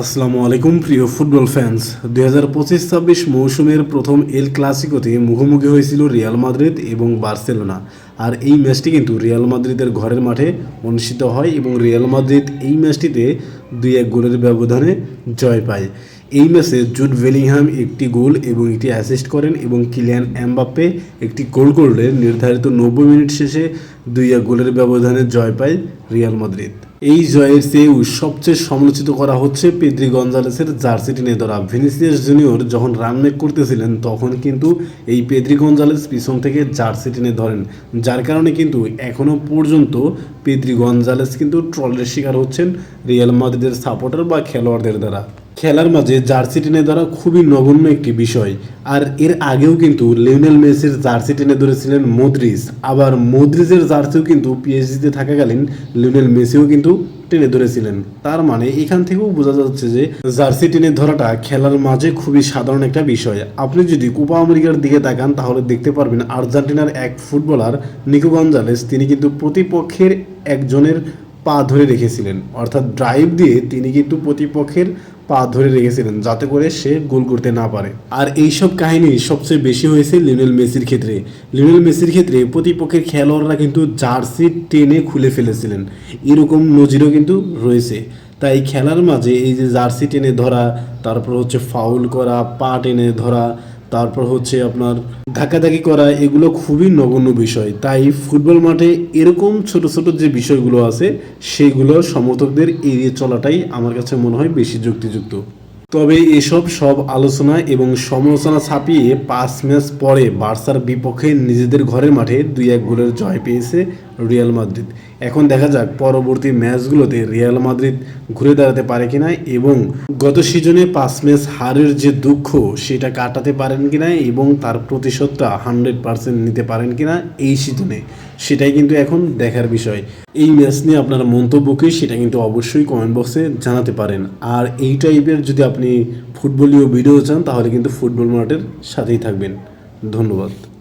আসসালামু আলাইকুম, প্রিয় ফুটবল ফ্যান্স দুই হাজার পঁচিশ ছাব্বিশ মৌসুমের প্রথম এল ক্লাসিকোতে মুখোমুখি হয়েছিল রিয়াল মাদ্রিদ এবং বার্সেলোনা আর এই ম্যাচটি কিন্তু রিয়াল মাদ্রিদের ঘরের মাঠে অনুষ্ঠিত হয় এবং রিয়াল মাদ্রিদ এই ম্যাচটিতে দুই এক গোলের ব্যবধানে জয় পায়। এই ম্যাচে জুড বেলিংহাম একটি গোল এবং একটি অ্যাসিস্ট করেন এবং কিলিয়ান এমবাপ্পে একটি গোল করলে নির্ধারিত নব্বই মিনিট শেষে দুই এক গোলের ব্যবধানে জয় পায় রিয়াল মাদ্রিদ এই জয়ের চেয়েও সবচেয়ে সমালোচিত করা হচ্ছে পেদ্রি গঞ্জালেসের জার্সি নিয়ে ধরা ভিনিসিয়াস জুনিয়র যখন রান মেক করতেছিলেন, তখন কিন্তু এই পেদ্রি গঞ্জালেস পিছন থেকে জার্সি নিয়ে ধরেন। যার কারণে কিন্তু এখনও পর্যন্ত পেদ্রি গঞ্জালেস কিন্তু ট্রলের শিকার হচ্ছেন রিয়াল মাদ্রিদের সাপোর্টার বা খেলোয়াড়দের দ্বারা। খেলার মাঝে জার্সি টেনে ধরা খুবই নগণ্য একটি বিষয়। আর এর আগেও কিন্তু লিওনেল মেসির জার্সি টেনে ধরেছিলেন মদ্রিজ আবার মদ্রিজের জার্সিও কিন্তু পিএইচডিতে থাকাকালীন লিওনেল মেসিও কিন্তু টেনে ধরেছিলেন। তার মানে এখান থেকেও বোঝা যাচ্ছে যে জার্সি টেনে ধরাটা খেলার মাঝে খুবই সাধারণ একটা বিষয়। আপনি যদি কোপা আমেরিকার দিকে তাকান, তাহলে দেখতে পারবেন আর্জেন্টিনার এক ফুটবলার নিকো গঞ্জালেস, তিনি কিন্তু প্রতিপক্ষের একজনের পা ধরে রেখেছিলেন। অর্থাৎ ড্রাইভ দিয়ে তিনি কিন্তু প্রতিপক্ষের পা ধরে রেখেছিলেন যাতে করে সে গোল করতে না পারে। আর এইসব কাহিনী সবচেয়ে বেশি হয়েছে লিওনেল মেসির ক্ষেত্রে। লিওনেল মেসির ক্ষেত্রে প্রতিপক্ষের খেলোয়াড়রা কিন্তু জার্সি টেনে খুলে ফেলেছিলেন। এরকম নজিরও কিন্তু রয়েছে। তাই খেলার মাঝে এই যে জার্সি টেনে ধরা, তারপর হচ্ছে ফাউল করা, পা টেনে ধরা তারপর হচ্ছে আপনার ধাক্কাধাক্কি করা, এগুলো খুবই নগণ্য বিষয়। তাই ফুটবল মাঠে এরকম ছোট ছোট যে বিষয়গুলো আছে, সেগুলো সমর্থকদের এড়িয়ে চলাটাই আমার কাছে মনে হয় বেশি যুক্তিযুক্ত। তবে এসব সব আলোচনা এবং সমালোচনা ছাপিয়ে পাঁচ ম্যাচ পরে বার্সার বিপক্ষে নিজেদের ঘরের মাঠে দুই এক গোলের জয় পেয়েছে রিয়াল মাদ্রিদ। এখন দেখা যাক পরবর্তী ম্যাচগুলোতে রিয়াল মাদ্রিদ ঘুরে দাঁড়াতে পারে কি কিনা এবং গত সিজনে পাঁচ ম্যাচ হারের যে দুঃখ, সেটা কাটাতে পারেন কি কিনা এবং তার প্রতিশোধটা হান্ড্রেড পার্সেন্ট নিতে পারেন কিনা এই সিজনে, সেটাই কিন্তু এখন দেখার বিষয়। এই ম্যাচ নিয়ে আপনার মন্তব্য কি, সেটা কিন্তু অবশ্যই কমেন্ট বক্সে জানাতে পারেন। আর এই টাইপের যদি আপনি ফুটবলীয় ভিডিও চান, তাহলে কিন্তু ফুটবল মার্টের সাথেই থাকবেন। ধন্যবাদ।